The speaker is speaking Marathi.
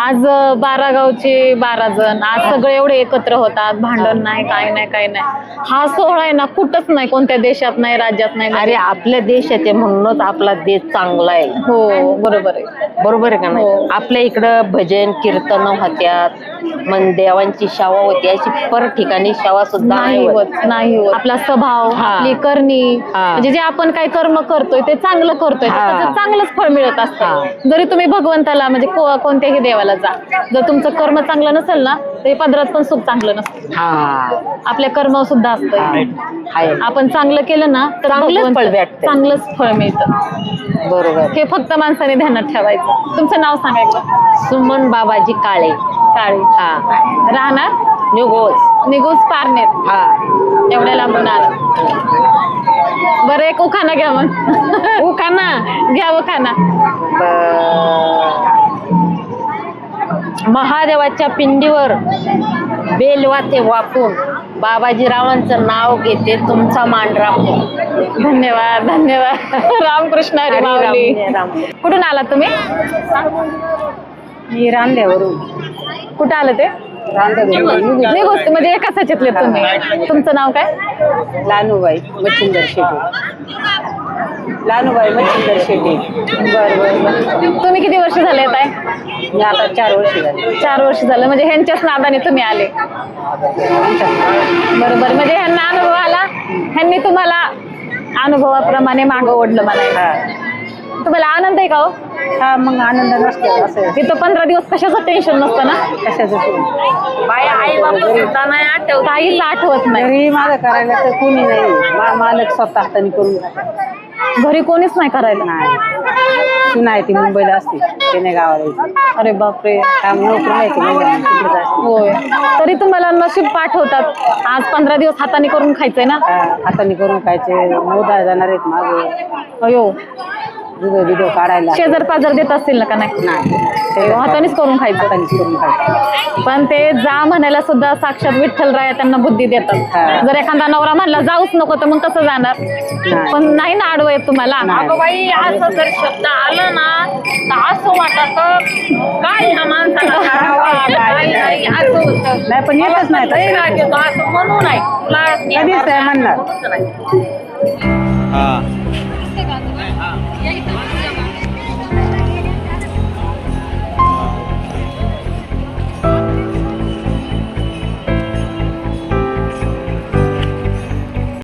आज बारा गावचे बारा जण. आज सगळे एवढे एकत्र होतात. भांडण नाही काय नाही काय नाही. हा सोहळा आहे ना कुठंच नाही कोणत्या देशात नाही राज्यात नाही. अरे आपल्या आहे म्हणूनच आपला देश चांगला आहे. हो बरोबर आहे. बरोबर आहे का हो. नाही आपल्या इकडं भजन कीर्तन होत्यात. मन देवांची शावा होती अशी पर ठिकाणी शावा सुद्धा नाही होत नाही होत. आपला स्वभाव हा. आपली करणी हा. म्हणजे जे आपण काय कर्म करतोय ते चांगलं करतोय तर हा. त्याचं चांगलंच फळ मिळत असतं. जरी तुम्ही भगवंताला म्हणजे को- कोणत्याही देवाला जा जर तुमचं कर्म चांगलं नसेल ना ते पदरात पण सुख चांगलं नसतं. हा. आपल्या कर्म सुद्धा असतं आहे आपण चांगलं केलं ना तर चांगलंच भगवंत- फळ भेटतं. चांगलंच फळ मिळतं. बरोबर. हे फक्त माणसाने ध्यानात ठेवायचं. तुमचं नाव सांगायचं सुमन बाबाजी काळे. काळी हा. राहणार? निघोस. निघूस पारनेर. हा. एवढ्या लांबून आला. बरं एक उखाना घ्या मग. उखाना घ्या उखाना महादेवाच्या पिंडीवर बेलवाते वापून बाबाजी रावांचं नाव घेते तुमचा मान राखून धन्यवाद धन्यवाद. रामकृष्ण हरी हरी राम, माऊली. जय राम. कुठून आला तुम्ही? मी रांद्यावरून. कुठं आलं ते? नाही गोष्ट म्हणजे एकाच ह्याच्यातले तुम्ही. तुमचं नाव काय? लानूबाई मच्छिंदर शेटे लानूबाई मच्छिंदर शेटे बरं बरं तुम्ही किती वर्ष झाले येत आहे मी आता चार वर्ष झाली. चार वर्ष झालं. म्हणजे ह्यांच्याच नादाने तुम्ही आले. बरोबर म्हणजे ह्यांना अनुभव आला? ह्यांनी तुम्हाला अनुभवाप्रमाणे मागं ओढलं म्हणायचं. तुम्हाला आनंद आहे का हो? हा मग आनंद नसतो असं तिथं पंधरा दिवस कशाचं टेन्शन नसतं ना? कशाचं बाई आई बाबा सुद्धा नाही आठवत. काहीच आठवत नाही. घरी माझं करायला तर कोणी नाही. मा- मालक स्वतः हाताने करून. घरी कोणीच नाही करायला? नाही. ती नाही ती मुंबईला असते. त्याने गावाला यायची. अरे बापरे. काम नोकरी नाही ती मुंबईला. तिकडेच असते होय. तरी तुम्हाला नशीब पाठवतात. आज पंधरा दिवस हाताने करून खायचंय ना? हा, हाताने करून खायचे. नऊ दहा जाणार आहेत मागे. अयो. दुध बिध काढायला. शेजार पाजार देत असतील ना का नाही? नाही. अयो, हातानेच करून खायचं. हातानेच करून खायचं. पण ते जा म्हणायला सुद्धा साक्षात विठ्ठल राया त्यांना बुद्धी देतात. जर एखादा नवरा म्हणला जाऊच नको तर मग कसं जाणार? नाही. पण नाही ना आडवं येत तुम्हाला. अगं बाई असं जर शब्द आलं ना तर असं वाटत काय ह्या माणसाला नाही, पण येतच नाही लई तसं. राग येतो, असं म्हणू नाही. तुला कधीच नाही म्हणणार. हा.